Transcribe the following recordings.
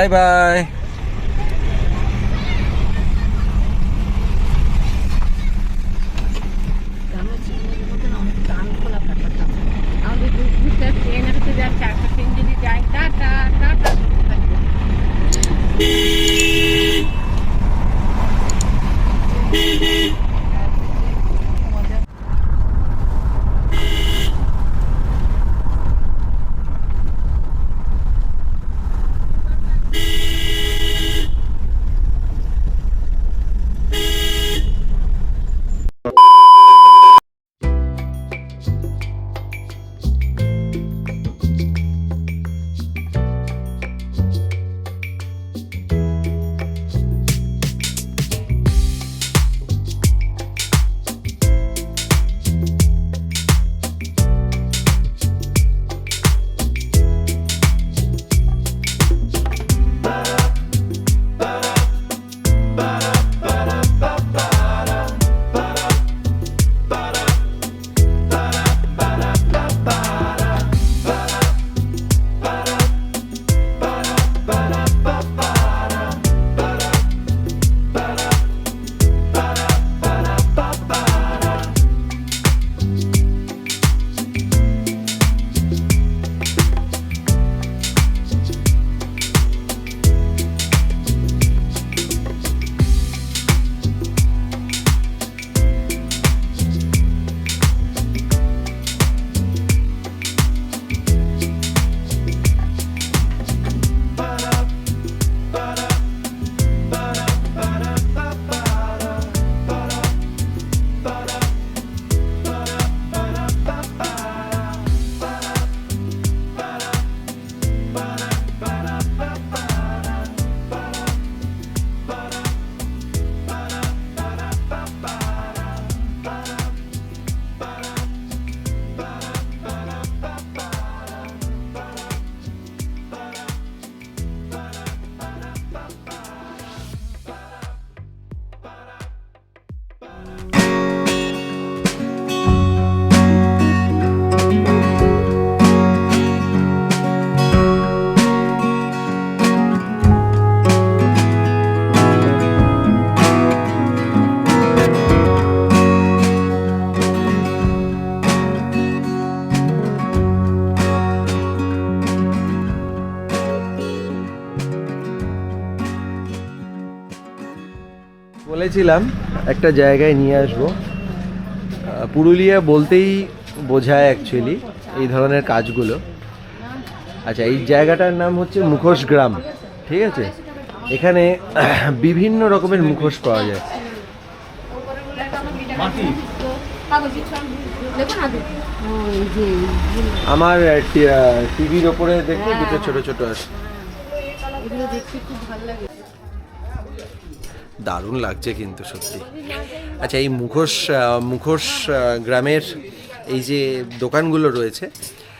Bye bye. বলেছিলাম একটা জায়গায় নিয়ে আসব। পুরুলিয়া বলতেই বোঝায় অ্যাকচুয়ালি এই ধরনের কাজগুলো। আচ্ছা এই জায়গাটার নাম হচ্ছে মুখোশ গ্রাম ঠিক আছে? এখানে বিভিন্ন রকমের মুখোশ পাওয়া যায়। আমার টিভির ওপরে দেখতে দুটো ছোট ছোট আছে। এগুলো দেখতে খুব ভালো লাগে। দারুণ লাগছে কিন্তু সত্যি। আচ্ছা এই মুখোশ মুখোশ গ্রামের এই যে দোকানগুলো রয়েছে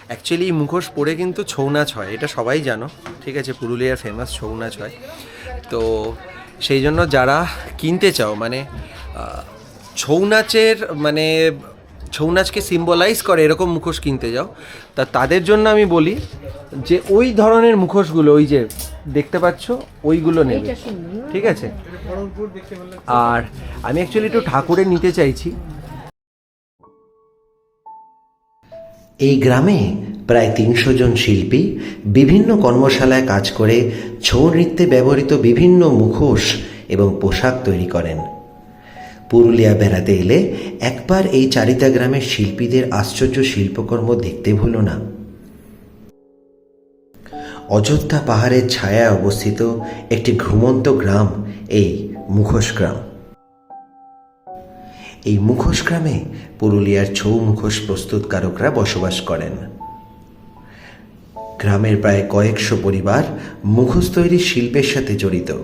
অ্যাকচুয়ালি এই মুখোশ পরে কিন্তু ছৌ নাচ হয় এটা সবাই জানো ঠিক আছে? পুরুলিয়ার ফেমাস ছৌ নাচ হয়। তো সেই জন্য যারা কিনতে চাও মানে ছৌ নাচের মানে ছৌ নাচকে সিম্বলাইজ করে এরকম মুখোশ কিনতে যাও তা তাদের জন্য আমি বলি যে ওই ধরনের মুখোশগুলো ওই যে দেখতে পাচ্ছ ওইগুলো নেবে? ঠিক আছে? আর আমি অ্যাকচুয়ালি একটু ঠাকুরের নিতে চাইছি। এই গ্রামে প্রায় তিনশো জন শিল্পী বিভিন্ন কর্মশালায় কাজ করে ছৌ নৃত্যে ব্যবহৃত বিভিন্ন মুখোশ এবং পোশাক তৈরি করেন। পুরুলিয়া বেড়াতে এলে একবার এই চারিতা গ্রামের শিল্পীদের আশ্চর্য শিল্পকর্ম দেখতে ভুলো না। অযোধ্যা পাহাড়ের ছায়ায় অবস্থিত একটি ঘুমন্ত গ্রাম এই মুখোশ গ্রাম। এই মুখোশ গ্রামে পুরুলিয়ার ছৌ মুখোশ প্রস্তুতকারকরা বসবাস করেন। গ্রামের প্রায় কয়েকশো পরিবার মুখোশ তৈরির শিল্পের সাথে জড়িত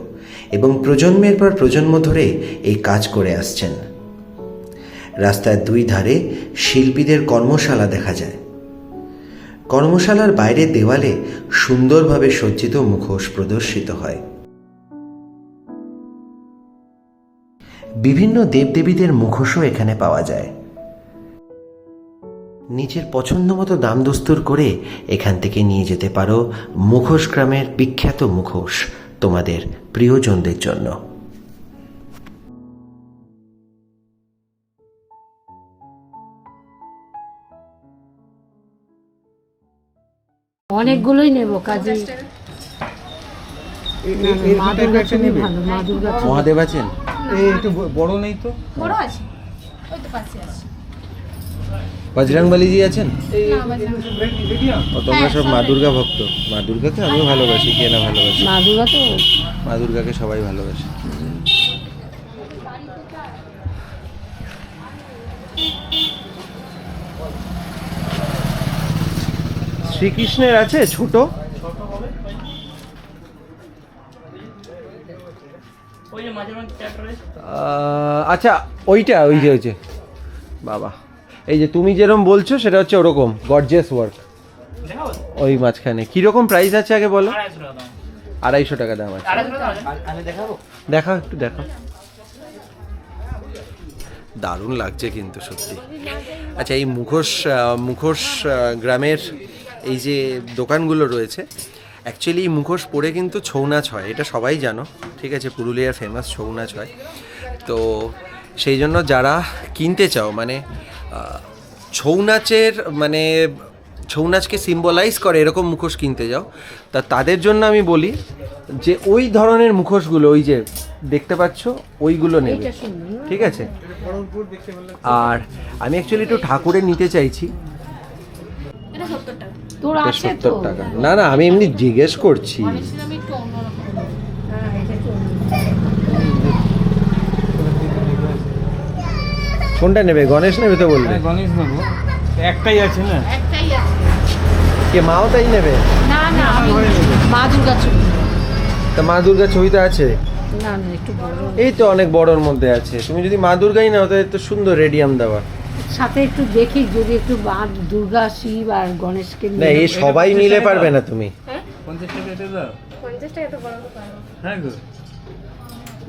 এবং প্রজন্মের পর প্রজন্ম ধরে এই কাজ করে আসছেন। রাস্তার দুই ধারে শিল্পীদের কর্মশালা দেখা যায়। কর্মশালার বাইরে দেওয়ালে সুন্দরভাবে সজ্জিত মুখোশ প্রদর্শিত হয়। বিভিন্ন দেবদেবীদের মুখোশও এখানে পাওয়া যায়। নিজের পছন্দ মতো দাম দস্তুর করে এখান থেকে নিয়ে যেতে পারো মুখোশ গ্রামের বিখ্যাত মুখোশ তোমাদের প্রিয়জনদের জন্য। অনেকগুলোই নেব কাজে। মা দুর্গা ভালো মা দুর্গা মহাদেব আছেন? এই একটু বড় নেই তো? বড় আছে। ওই তো পাশে আছে। বজরংবলীজি আছেন? ও তোমরা সব মা দুর্গা ভক্ত। মা দুর্গাকে আমিও ভালোবাসি কে না ভালোবাসি? মা দুর্গা তো মা দুর্গাকে সবাই ভালোবাসে। শ্রীকৃষ্ণের আছে ছোট। আচ্ছা ওইটা ওই যে ওই যে। বাবা এই যে তুমি যেরকম বলছো সেটা হচ্ছে ওরকম গর্জিয়াস ওয়ার্ক ওই মাঝখানে। কীরকম প্রাইস আছে আগে বলো? আড়াইশো টাকা দাম। আছে। দেখাও একটু দেখাও দারুণ লাগছে কিন্তু সত্যি। আচ্ছা এই মুখোশ মুখোশ গ্রামের এই যে দোকানগুলো রয়েছে অ্যাকচুয়ালি এই মুখোশ পরে কিন্তু ছৌ নাচ হয় এটা সবাই জানো। ঠিক আছে পুরুলিয়ার ফেমাস ছৌ নাচ হয়। তো সেই জন্য যারা কিনতে চাও মানে ছৌ নাচের মানে ছৌ নাচকে সিম্বলাইজ করে এরকম মুখোশ কিনতে যাও তা তাদের জন্য আমি বলি যে ওই ধরনের মুখোশগুলো ওই যে দেখতে পাচ্ছ ওইগুলো নেবে। ঠিক আছে? আর আমি অ্যাকচুয়ালি একটু ঠাকুরের নিতে চাইছি। এটা সত্তর টাকা। তোর আছে তো। টাকা। না না আমি এমনি জিজ্ঞেস করছি। আমি একটু অন্যরকম। হ্যাঁ। কোনটা নেবে গণেশ নেবে তো বললে হ্যাঁ গণেশ নেব। একটাই আছে না? একটাই আছে। কে মাও তাই নেবে? না না আমি মা দুর্গা ছবি। নেব। তা মা দুর্গা ছবিটা আছে? না না একটু বড়। এই তো অনেক বড়র মধ্যে আছে। তুমি যদি মা দুর্গাই নাও তাহলে তো সুন্দর রেডিয়াম দেওয়া। সাথে একটু দেখি যদি একটু মা দুর্গা শিব আর গণেশকে না নিয়ে এই সবাই মিলে পারবে না তুমি। পঞ্চাশ টাকা এটা দাও। পঞ্চাশ টাকা তো বড় হ্যাঁ গো।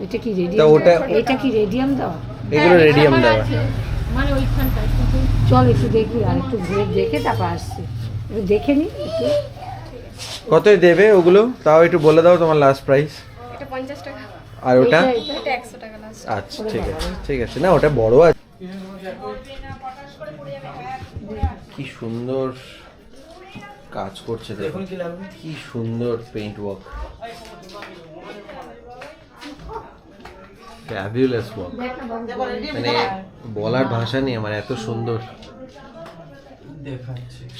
এটা কি রেডিয়াম ওটা- এটা কি রেডিয়াম দেওয়া? এগুলো রেডিয়াম দেওয়া। মানে ওইখানটায় কিন্তু চল একটু দেখি আর একটু ঘুরে দেখে তারপর আসছি। একটু দেখে নি একটু। কতই দেবে ওগুলো? তাও একটু বলে দাও তোমার লাস্ট প্রাইস এটা পঞ্চাশ টাকা। আর ওটা? এটা- টাকা লাস্ট আচ্ছা ঠিক আছে ঠিক আছে। না ওটা বড় আছে। কি সুন্দর কাজ করছে দেখুন কি সুন্দর পেইন্ট ওয়ার্ক ফ্যাবিউলাস ওয়ার্ক মানে বলার ভাষা নেই আমার এত সুন্দর।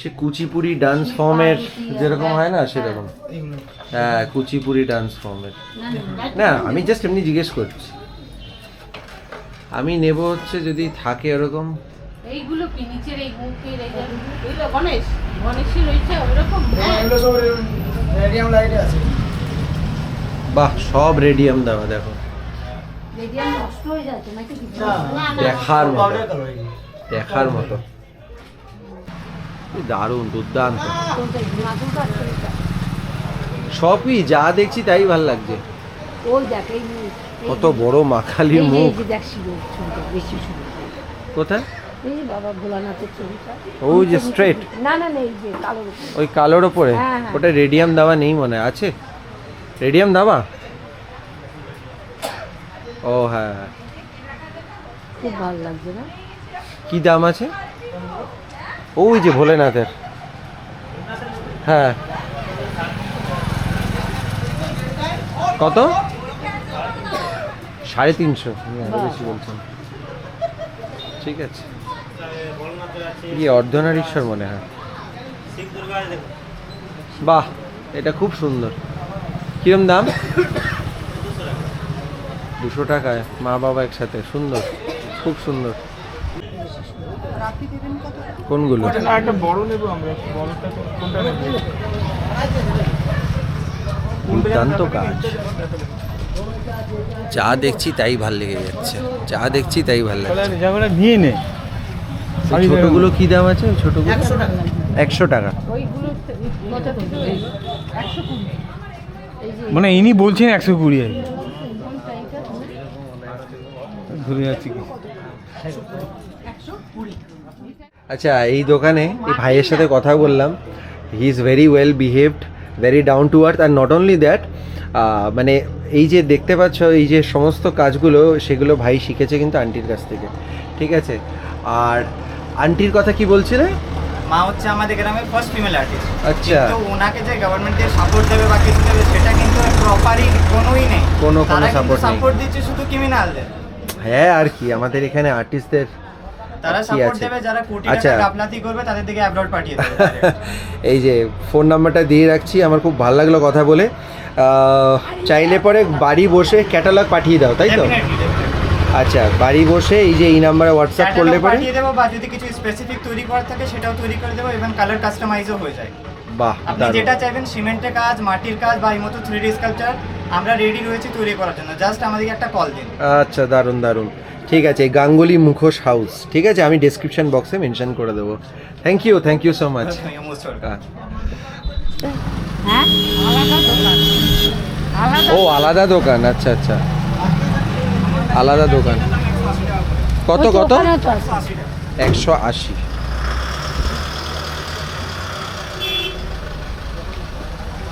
সে কুচিপুরি ডান্স ফর্মের যেরকম হয় না সেরকম। হ্যাঁ কুচিপুরি ডান্স ফর্মের না আমি জাস্ট এমনি জিজ্ঞেস করছি। আমি নেব হচ্ছে যদি থাকে এরকম। এইগুলো কি নিচের এই মুখের এই যে এইগুলো গণেশ গণেশের রয়েছে ওইরকম হ্যাঁ। বাহ সব রেডিয়াম দেওয়া দেখো। রেডিয়াম নষ্ট হয়ে যায় তোমাকে কি দেখার মতো। দেখার মতো। দারুণ দুর্দান্ত। সবই যা দেখছি তাই ভালো লাগছে। ওই দেখ এই এই- কত বড় মাখালির মুখ। দেখ শিব বেশি কোথায়? এই বাবা ভোলানাথের ছবিটা। ওই যে straight? না না না এই যে কালোর ওই কালোর ওপরে হ্যাঁ, হ্যাঁ। ওটা রেডিয়াম দেওয়া নেই মনে আছে? রেডিয়াম দেওয়া ও হ্যাঁ হ্যাঁ। খুব ভালো লাগছে না? কি দাম আছে? ওই যে ভোলেনাথের। হ্যাঁ। কত? সাড়ে তিনশো বেশি বলছেন ঠিক আছে। কি অর্ধনারীশ্বর মনে হয়। বাহ এটা খুব সুন্দর। কিরম দাম? দুশো টাকায় মা বাবা একসাথে সুন্দর খুব সুন্দর। কোনগুলো? একটা বড় নেব আমরা বড়টা কোনটা নেব? দুর্দান্ত কাজ। যা দেখছি তাই ভালো লেগে যাচ্ছে। যা দেখছি তাই ভালো লাগছে। নিয়ে নে। ছোটগুলো কি দাম আছে? ছোটগুলো? একশো টাকা। মানে ইনি বলছেন একশো কুড়ি আর ঘুরে যাচ্ছি আচ্ছা এই দোকানে এই ভাইয়ের সাথে কথা বললাম। He is very well behaved very down to earth R not only that মানে এই যে দেখতে পাচ্ছ এই যে সমস্ত কাজগুলো সেগুলো ভাই শিখেছে কিন্তু আন্টির কাছ থেকে। ঠিক আছে? আর আন্টির কথা কি বলছিলে? মা হচ্ছে আমাদের গ্রামের ফার্স্ট ফিমেল আর্টিস্ট আচ্ছা। তো ওনাকে যে গভর্নমেন্ট দিয়ে সাপোর্ট দেবে বা কিছু দেবে সেটা কিন্তু প্রপারই কোনোই নেই। কোনো- কোনো support নেই। সাপোর্ট দিচ্ছে শুধু ক্রিমিনালদের হ্যাঁ আর কি? আমাদের এখানে আর্টিস্টদের তারা সাপোর্ট? দেবে যারা কোটি আচ্ছা। টাকা গাফলাতি করবে তাদের দিকে অ্যাব্রড পাঠিয়ে দেবে। এই যে ফোন নাম্বারটা দিয়ে রাখছি আমার খুব ভালো লাগল কথা বলে। চাইলে পরে বাড়ি বসে ক্যাটালগ পাঠিয়ে দাও তাই তো। আচ্ছা বাড়ি বসে এই যে এই নাম্বারে হোয়াটসঅ্যাপ করলে পরে? পাঠিয়ে দেবো বা যদি কিছু স্পেসিফিক তৈরি করার থাকে সেটাও তৈরি করে দেবো এবং কালার কাস্টমাইজও হয়ে যায়। বাহ আপনি যেটা চাইবেন সিমেন্টের কাজ মাটির কাজ বা এই মতো থ্রি ডি স্কাল্পচার আমরা রেডি রয়েছি তৈরি করার জন্য। জাস্ট আমাদেরকে একটা কল দিন। আচ্ছা দারুণ দারুণ। ঠিক আছে গাঙ্গুলি মুখোশ হাউস ঠিক আছে? আমি ডেসক্রিপশন বক্সে মেনশন করে দেবো। Thank you thank you so much হ্যাঁ? ও আলাদা দোকান আচ্ছা আচ্ছা। আলাদা দোকান। কত কত। একশো আশি।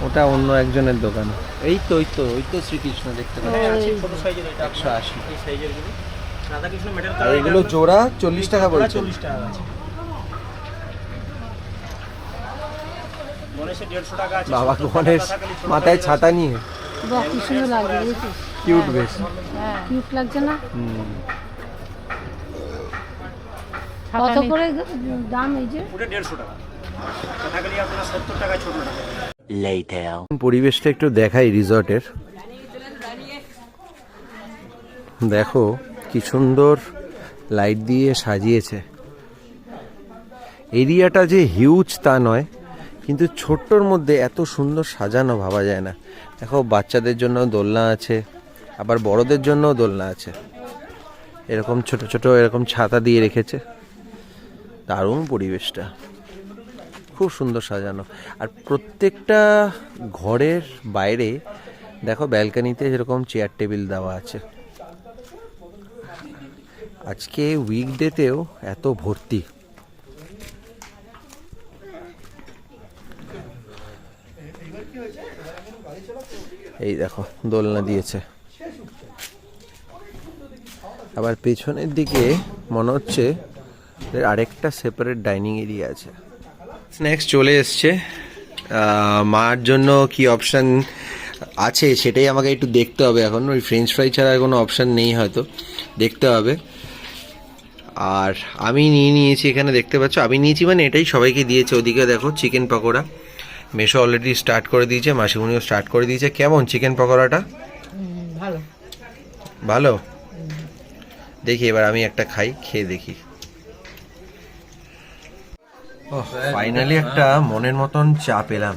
ওটা অন্য একজনের দোকান। এই তো ওই তো ওই তো শ্রীকৃষ্ণ দেখতে পাচ্ছি। একশো আশি। এগুলো জোড়া চল্লিশ টাকা বলছে। বাবা গণেশ মাথায় ছাতা নিয়ে। বাহ কি সুন্দর লাগছে কিউট বেশ। কিউট লাগছে না? কত করে দাম এই যে? পরিবেশটা একটু দেখাই রিসর্টের। দেখো কি সুন্দর লাইট দিয়ে সাজিয়েছে। এরিয়াটা যে হিউজ তা নয়। কিন্তু ছোট্টর মধ্যে এত সুন্দর সাজানো ভাবা যায় না। দেখো, বাচ্চাদের জন্য দোলনা আছে, আবার বড়দের জন্যও দোলনা আছে। এরকম ছোট ছোট, এরকম ছাতা দিয়ে রেখেছে। দারুণ পরিবেশটা। খুব সুন্দর সাজানো। আর প্রত্যেকটা ঘরের বাইরে, দেখো, ব্যালকানিতে যেরকম চেয়ার টেবিল দেওয়া আছে। আজকে উইকডেতেও এত ভর্তি। এই দেখো, দোলনা দিয়েছে। আবার পেছনের দিকে মনে হচ্ছে আরেকটা সেপারেট ডাইনিং এরিয়া আছে। স্ন্যাক্স চলে এসছে। মার জন্য কি অপশান আছে সেটাই আমাকে একটু দেখতে হবে এখন। ওই ফ্রেঞ্চ ফ্রাই ছাড়া কোনো অপশান নেই হয়তো। দেখতে হবে। আর আমি নিয়ে নিয়েছি এখানে, দেখতে পাচ্ছ? আমি নিয়েছি মানে এটাই সবাইকে দিয়েছে। ওদিকে দেখো চিকেন পকোড়া। মেশো অলরেডি স্টার্ট করে দিয়েছে মাসিমণিও স্টার্ট করে দিয়েছে। কেমন চিকেন পকোড়াটা? ভালো। ভালো? দেখি এবার আমি একটা খাই খেয়ে দেখি। ও ফাইনালি একটা মনের মতন চা পেলাম।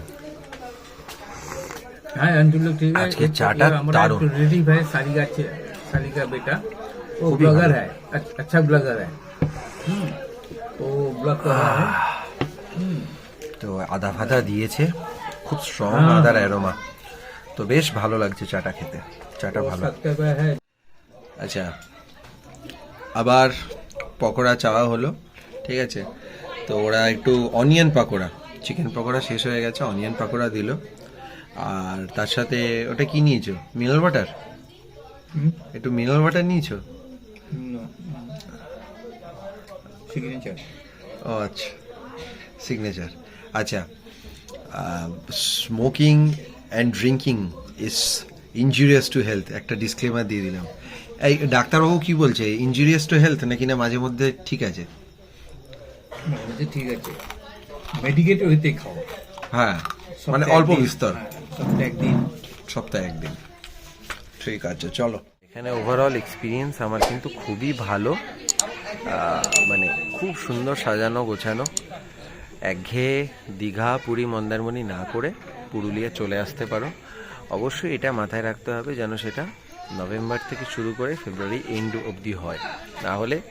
আজকে চাটা দারুণ। রিলিভ হ্যাঁ সারিকা সারিকা বেটা। ও ব্লগার হ্যাঁ আচ্ছা ব্লগার হ্যাঁ ও ব্লগ কর। তো আদা ভাদা দিয়েছে। খুব স্ট্রং আদার অ্যারোমা তো বেশ ভালো লাগছে চাটা খেতে। চাটা ভালো। আচ্ছা আবার পকোড়া চাওয়া হলো ঠিক আছে? তো ওরা একটু অনিয়ন পাকোড়া চিকেন পকোড়া শেষ হয়ে গেছে অনিয়ন পাকোড়া দিল। আর তার সাথে ওটা কি নিয়েছো? মিনারেল ওয়াটার একটু মিনারেল ওয়াটার নিয়েছো? সিগনেচার ও আচ্ছা সিগনেচার আচ্ছা smoking and drinking is injurious to health একটা ডিসক্লেমার দিয়ে দিলাম। এই ডাক্তারবাবু কি বলছে ইঞ্জুরিয়াস টু হেলথ নাকি না মাঝে মধ্যে ঠিক আছে? ঠিক আছে। মেডিকেট ওইতে খাও হ্যাঁ মানে অল্প বিস্তর। হ্যাঁ, সপ্তাহে একদিন। সপ্তাহে একদিন। ঠিক আছে চলো। এখানে ওভারঅল এক্সপিরিয়েন্স আমার কিন্তু খুবই ভালো। মানে খুব সুন্দর সাজানো গোছানো। একঘেয়ে দীঘা, পুরী, মন্দারমণি না করে পুরুলিয়া চলে আসতে পারো। অবশ্যই এটা মাথায় রাখতে হবে যেন সেটা নভেম্বর থেকে শুরু করে ফেব্রুয়ারি এন্ড অবধি হয়। তাহলে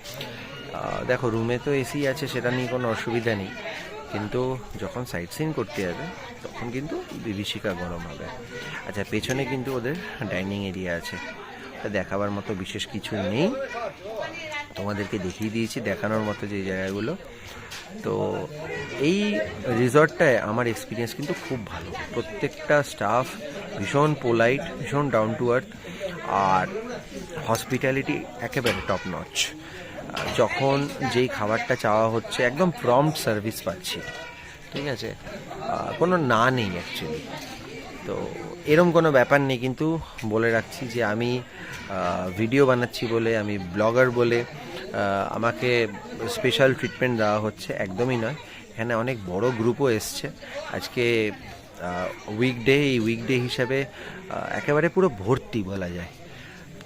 দেখো রুমে তো এসি আছে, সেটা নিয়ে কোনো অসুবিধা নেই। কিন্তু যখন সাইট সিন করতে যাবে, তখন কিন্তু বিভীষিকা গরম হবে। আচ্ছা পেছনে কিন্তু ওদের ডাইনিং এরিয়া আছে। দেখাবার মতো বিশেষ কিছু নেই। তোমাদেরকে দেখিয়ে দিয়েছি, দেখানোর মতো যে জায়গাগুলো। তো এই রিসর্টটায় আমার এক্সপিরিয়েন্স কিন্তু খুব ভালো। প্রত্যেকটা স্টাফ ভীষণ পোলাইট ভীষণ ডাউন টু আর্থ আর হসপিটালিটি একেবারে টপ নচ যখন যেই খাবারটা চাওয়া হচ্ছে, একদম প্রম্পট সার্ভিস পাচ্ছি। ঠিক আছে? কোনো না নেই অ্যাকচুয়ালি তো এরম কোনো ব্যাপার নেই, কিন্তু বলে রাখছি যে আমি ভিডিও বানাচ্ছি বলে, আমি ব্লগার বলে আমাকে স্পেশাল ট্রিটমেন্ট দেওয়া হচ্ছে, একদমই নয়। এখানে অনেক বড় গ্রুপও এসছে। আজকে উইকডে এই উইকডে হিসাবে একেবারে পুরো ভর্তি বলা যায়।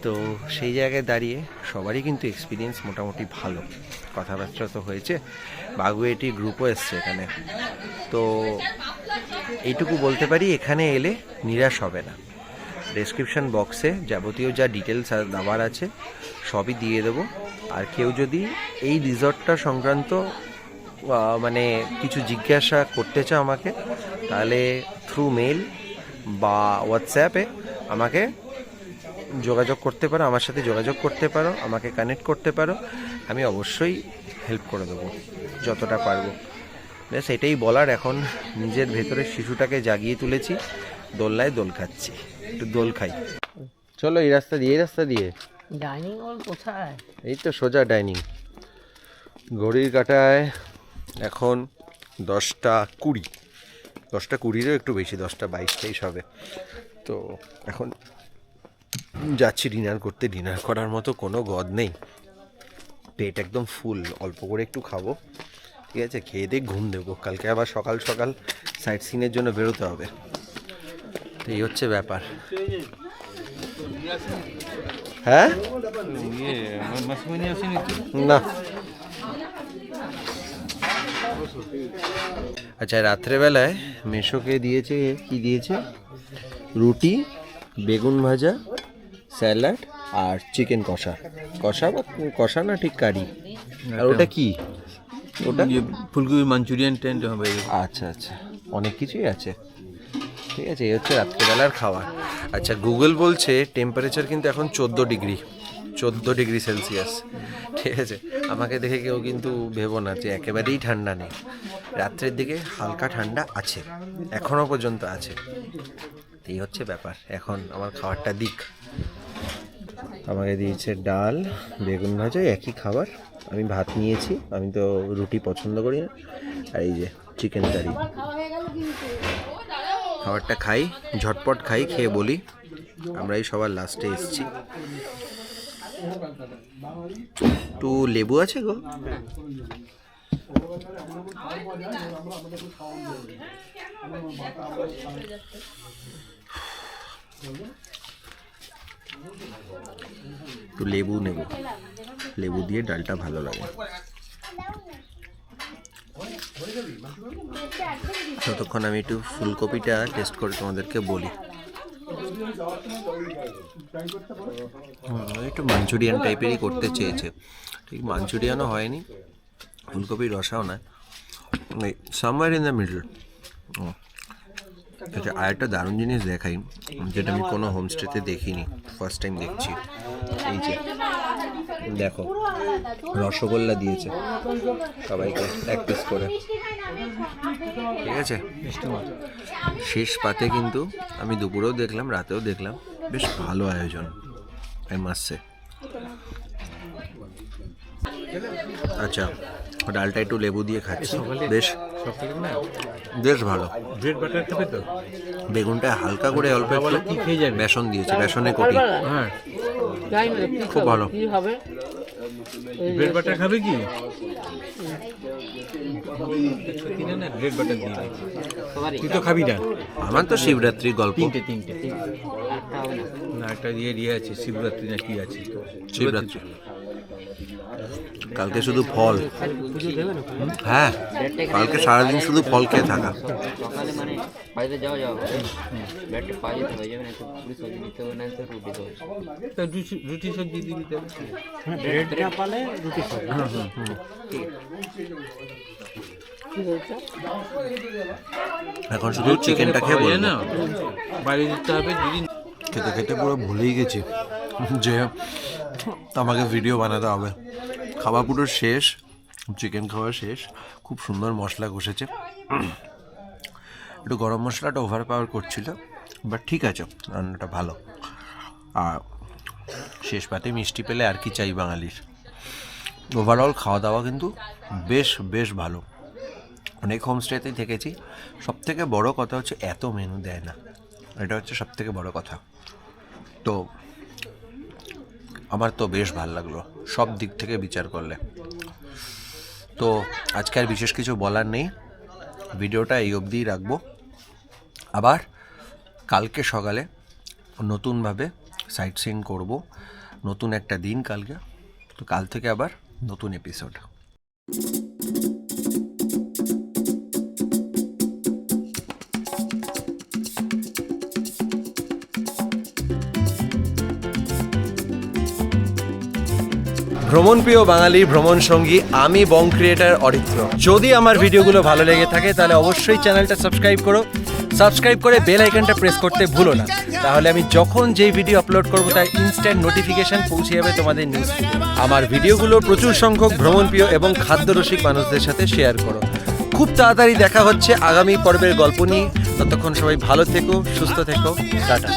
তো সেই জায়গায় দাঁড়িয়ে সবারই কিন্তু এক্সপিরিয়েন্স মোটামুটি ভালো। কথাবার্তা তো হয়েছে। বাগুয়েটি গ্রুপও এসছে এখানে। তো এইটুকু বলতে পারি, এখানে এলে নিরাশ হবে না। ডেসক্রিপশন বক্সে যাবতীয় যা ডিটেলস দেওয়ার আছে, সবই দিয়ে দেবো। আর কেউ যদি এই রিসর্টটা সংক্রান্ত মানে কিছু জিজ্ঞাসা করতে চাও আমাকে, তাহলে থ্রু মেল বা হোয়াটসঅ্যাপে আমাকে যোগাযোগ করতে পারো, আমার সাথে যোগাযোগ করতে পারো, আমাকে কানেক্ট করতে পারো। আমি অবশ্যই হেল্প করে দেবো, যতটা পারব। ব্যাস, এটাই বলার। এখন নিজের ভেতরের শিশুটাকে জাগিয়ে তুলেছি, দোলনায় দোল খাচ্ছি। একটু দোল খাই। চলো এই রাস্তা দিয়ে এই রাস্তা দিয়ে। ডাইনিং হল কোথায়? এই তো সোজা ডাইনিং। ঘড়ির কাটায় এখন দশটা কুড়ি। দশটা কুড়িরও একটু বেশি দশটা বাইশ তেইশ হবে তো এখন যাচ্ছি ডিনার করতে। ডিনার করার মতো কোনো গদ নেই। পেট একদম ফুল। অল্প করে একটু খাব। ঠিক আছে? খেয়ে দিয়ে ঘুম দেবো। কালকে আবার সকাল সকাল সাইট সিনের জন্য বেরোতে হবে। তো এই হচ্ছে ব্যাপার। হ্যাঁ? না। আচ্ছা রাত্রেবেলায় মেশোকে দিয়েছে কি দিয়েছে? রুটি বেগুন ভাজা স্যালাড আর চিকেন কষা। কষা বা কষা না ঠিক কারি? আর ওটা কি? ওটা? ফুলকপি মাঞ্চুরিয়ান টেন্ট হবে। আচ্ছা আচ্ছা। অনেক কিছুই আছে। ঠিক আছে, এই হচ্ছে রাত্রেবেলার খাবার। আচ্ছা গুগল বলছে টেম্পারেচার কিন্তু এখন চোদ্দ ডিগ্রি চোদ্দ ডিগ্রি সেলসিয়াস ঠিক আছে, আমাকে দেখে কেউ কিন্তু ভেবো না যে একেবারেই ঠান্ডা নেই। রাত্রের দিকে হালকা ঠান্ডা আছে এখনও পর্যন্ত আছে। এই হচ্ছে ব্যাপার, এখন আমার খাবারটা দিক। আমাকে দিয়েছে ডাল, বেগুন ভাজা একই খাবার। আমি ভাত নিয়েছি, আমি তো রুটি পছন্দ করি না। আর এই যে চিকেন কারি খাবারটা খাই, ঝটপট খাই, খেয়ে বলি। আমরা এই সবার লাস্টে এসেছি। একটু লেবু আছে গো? লেবু নেব। লেবু দিয়ে ডালটা ভালো লাগে। ততক্ষণ আমি একটু ফুলকপিটা টেস্ট করে তোমাদেরকে বলি। একটু মাঞ্চুরিয়ান টাইপেরই করতে চেয়েছে। ঠিক মাঞ্চুরিয়ানও হয়নি, ফুলকপির রসাও না সামওয়ার ইন দ্য মিডল আচ্ছা আর একটা দারুণ জিনিস দেখাই, যেটা আমি কোনো হোমস্টেতে দেখিনি ফার্স্ট টাইম দেখছি। এই যে দেখো রসগোল্লা দিয়েছে। সবাইকে এক পিস করে। ঠিক আছে? শেষ পাতে কিন্তু আমি দুপুরেও দেখলাম রাতেও দেখলাম। বেশ ভালো আয়োজন আই মাসে আচ্ছা ডালটা একটু লেবু দিয়ে খাচ্ছি। বেশ। বেশ ভালো। ব্রেড বাটার খাবে তো? বেগুনটা হালকা করে অল্প বলে একটু কি খেয়ে যাবে? বেসন দিয়েছে বেসনে কোটি হ্যাঁ। খুব ভালো। কি হবে? ব্রেড বাটার খাবে কি? ব্রেড বাটার দিয়ে তুই তো খাবি না। আমার তো শিবরাত্রি গল্প। তিনটে তিনটে। না। একটা দিয়ে দিয়ে আছে শিবরাত্রি না কি আছে? শিবরাত্রি। কালকে শুধু ফল। হ্যাঁ কালকে সারাদিন শুধু ফল খেয়ে থাকা। এখন শুধু চিকেনটা খেয়ে বলব। না বাইরে দিতে হবে খেতে খেতে পুরো ভুলেই গেছি। যে আমাকে ভিডিও বানাতে হবে। খাওয়া পুরো শেষ চিকেন খাওয়া শেষ, খুব সুন্দর মশলা কষেছে। একটু গরম মশলাটা ওভার পাওয়ার করছিল বাট ঠিক আছে, রান্নাটা ভালো। আর শেষ পাতে মিষ্টি পেলে আর কি চাই বাঙালির। ওভারঅল খাওয়া দাওয়া কিন্তু বেশ বেশ ভালো। অনেক হোমস্টেতেই থেকেছি। সব থেকে বড় কথা হচ্ছে এত মেনু দেয় না। এটা হচ্ছে সব থেকে বড় কথা। তো আমার তো বেশ ভালো লাগল, সব দিক থেকে বিচার করলে। তো আজকে আর বিশেষ কিছু বলার নেই। ভিডিওটা এই অবধিই রাখব। আবার কালকে সকালে নতুনভাবে সাইট সিন করব। নতুন একটা দিন কালকে। তো কাল থেকে আবার নতুন এপিসোড ভ্রমণ প্রিয় বাঙালি ভ্রমণ সঙ্গী আমি বং ক্রিয়েটার অরিত্র। যদি আমার ভিডিওগুলো ভালো লেগে থাকে, তাহলে অবশ্যই চ্যানেলটা সাবস্ক্রাইব করো। সাবস্ক্রাইব করে বেল আইকনটা প্রেস করতে ভুলো না। তাহলে আমি যখন যেই ভিডিও আপলোড করব, তার ইনস্ট্যান্ট নোটিফিকেশন পৌঁছে যাবে তোমাদের নিউজ আমার ভিডিওগুলো প্রচুর সংখ্যক ভ্রমণ প্রিয় এবং খাদ্যরসিক মানুষদের সাথে শেয়ার করো। খুব তাড়াতাড়ি দেখা হচ্ছে আগামী পর্বের গল্প নিয়ে। ততক্ষণ সবাই ভালো থেকো, সুস্থ থেকো। টাটা.